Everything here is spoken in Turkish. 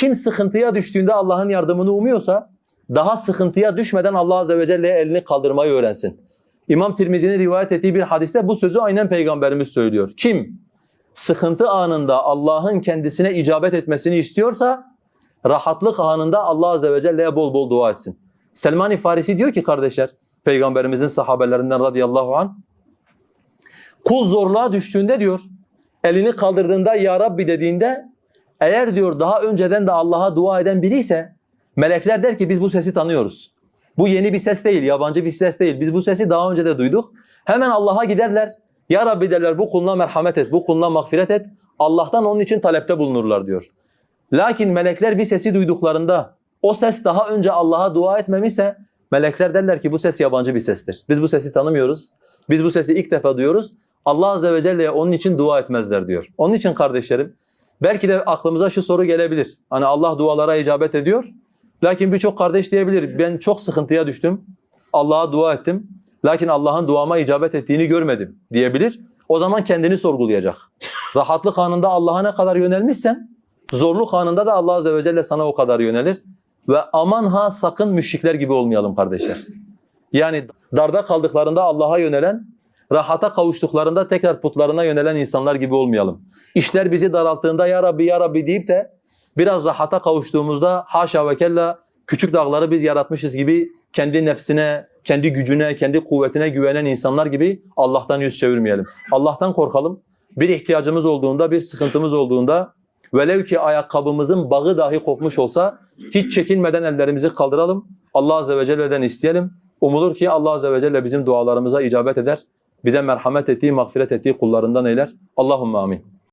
Kim sıkıntıya düştüğünde Allah'ın yardımını umuyorsa daha sıkıntıya düşmeden Allah Azze ve Celle'ye elini kaldırmayı öğrensin. İmam Tirmizi'nin rivayet ettiği bir hadiste bu sözü aynen Peygamberimiz söylüyor. Kim sıkıntı anında Allah'ın kendisine icabet etmesini istiyorsa rahatlık anında Allah Azze ve Celle'ye bol bol dua etsin. Selman-i Farisi diyor ki kardeşler, Peygamberimizin sahabelerinden radıyallahu anh, kul zorluğa düştüğünde diyor, elini kaldırdığında Ya Rabbi dediğinde, eğer diyor daha önceden de Allah'a dua eden biri ise, melekler der ki biz bu sesi tanıyoruz. Bu yeni bir ses değil, yabancı bir ses değil. Biz bu sesi daha önce de duyduk. Hemen Allah'a giderler. Ya Rabbi derler bu kuluna merhamet et, bu kuluna mağfiret et. Allah'tan onun için talepte bulunurlar diyor. Lakin melekler bir sesi duyduklarında o ses daha önce Allah'a dua etmemişse melekler derler ki bu ses yabancı bir sestir. Biz bu sesi tanımıyoruz. Biz bu sesi ilk defa duyuyoruz. Allah Azze ve Celle'ye onun için dua etmezler diyor. Onun için kardeşlerim belki de aklımıza şu soru gelebilir. Hani Allah dualara icabet ediyor. Lakin birçok kardeş diyebilir ben çok sıkıntıya düştüm. Allah'a dua ettim. Lakin Allah'ın duama icabet ettiğini görmedim diyebilir. O zaman kendini sorgulayacak. Rahatlık anında Allah'a ne kadar yönelmişsen zorluk anında da Allah Azze ve Celle sana o kadar yönelir. Ve aman ha sakın müşrikler gibi olmayalım kardeşler. Yani darda kaldıklarında Allah'a yönelen, rahata kavuştuklarında tekrar putlarına yönelen insanlar gibi olmayalım. İşler bizi daralttığında ya Rabbi ya Rabbi deyip de biraz rahata kavuştuğumuzda haşa ve kella küçük dağları biz yaratmışız gibi kendi nefsine, kendi gücüne, kendi kuvvetine güvenen insanlar gibi Allah'tan yüz çevirmeyelim. Allah'tan korkalım. Bir ihtiyacımız olduğunda, bir sıkıntımız olduğunda velev ki ayakkabımızın bağı dahi kopmuş olsa hiç çekinmeden ellerimizi kaldıralım. Allah Azze ve Celle'den isteyelim. Umulur ki Allah Azze ve Celle bizim dualarımıza icabet eder. Bize merhamet ettiği, mağfiret ettiği kullarından eyler. Allahümme amin.